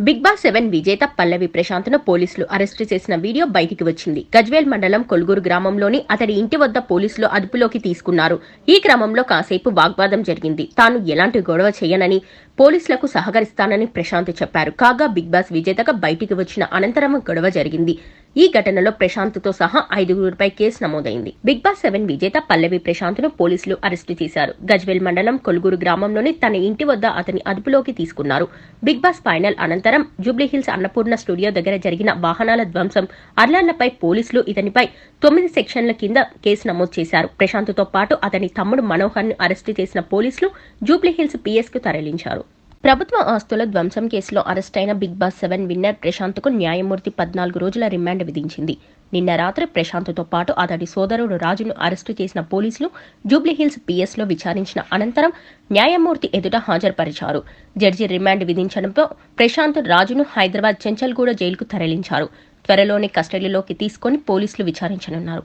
Big Boss seven విజేత పల్లవి ప్రశాంత్ను పోలీసులు arrest చేసిన వీడియో బయటికి వచ్చింది. గజ్వేల్ మండలం కొలుగురు గ్రామంలోని అతడి ఇంటి వద్ద పోలీసులు అదుపులోకి తీసుకున్నారు. ఈ క్రమంలో కాసేపు వాగ్వాదం జరిగింది. తాను ఎలాంటి గొడవ చేయనని పోలీసులకు సహకరిస్తానని ప్రశాంత్ చెప్పారు. కాగా బిగ్ బాస్ విజేతగా బయటికి వచ్చిన అనంతరం గొడవ జరిగింది. ఈ ఘటనలో ప్రశాంత్తో సహా ఐదుగురిపై కేసు నమోదైంది. బిగ్ బాస్ సెవెన్ విజేత పల్లవి ప్రశాంత్ను పోలీసులు అరెస్టు చేశారు. గజ్వేల్ మండలం కొలుగురు గ్రామంలోని తన ఇంటి వద్ద అతని అదుపులోకి తీసుకున్నారు. బిగ్ బాస్ ఫైనల్ అనంతరం జూబ్లీహిల్స్ అన్నపూర్ణ స్టూడియో దగ్గర జరిగిన వాహనాల ధ్వంసం అర్లాన్లపై పోలీసులు ఇతనిపై తొమ్మిది సెక్షన్ల కింద కేసు నమోదు చేశారు. ప్రశాంత్తో పాటు అతని తమ్ముడు మనోహర్ను అరెస్టు చేసిన పోలీసులు జూబ్లీహిల్స్ పిఎస్కు తరలించారు. ప్రభుత్వ ఆస్తుల ధ్వంసం కేసులో అరెస్టైన బిగ్ బాస్ సెవెన్ విన్నర్ ప్రశాంత్కు న్యాయమూర్తి పద్నాలుగు రోజుల రిమాండ్ విధించింది. నిన్న రాత్రి ప్రశాంత్తో పాటు అతడి సోదరుడు రాజును అరెస్టు చేసిన పోలీసులు జూబ్లీహిల్స్ పీఎస్లో విచారించిన అనంతరం న్యాయమూర్తి ఎదుట హాజరుపరిచారు. జడ్జి రిమాండ్ విధించడంతో ప్రశాంత్ రాజును హైదరాబాద్ చెంచల్గూడ జైలుకు తరలించారు. త్వరలోనే కస్టడీలోకి తీసుకొని పోలీసులు విచారించనున్నారు.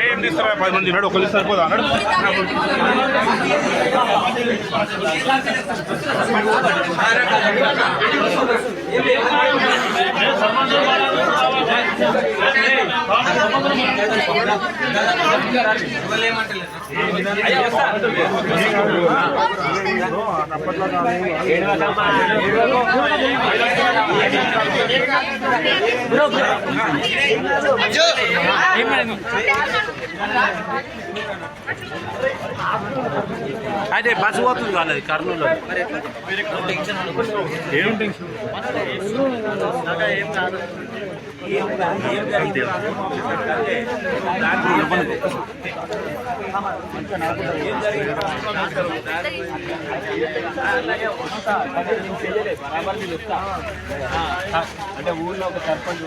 ఏం తీస్తారా పది మంది ఉన్నాడు ఒకళ్ళు సరిపోదా అన్నాడు. అప్పట్లో ఏమైనా అదే బస్సు పోతుంది కాలేదు కర్నూలు ఏం టెన్షన్ అంటే ఊళ్ళో ఒక సర్పంచ్.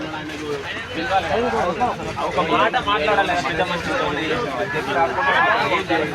ఒక మాట మాట్లాడాలి పెద్ద మనిషితో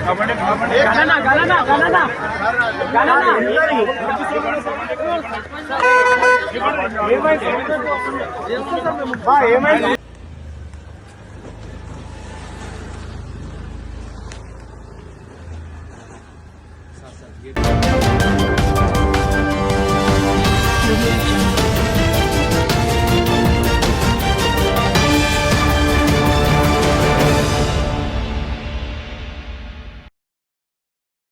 ఏం జరిగింది? అది ఉంది. వచ్చిండు, వచ్చిండు. అంత దూరం వచ్చిన అయితే నేను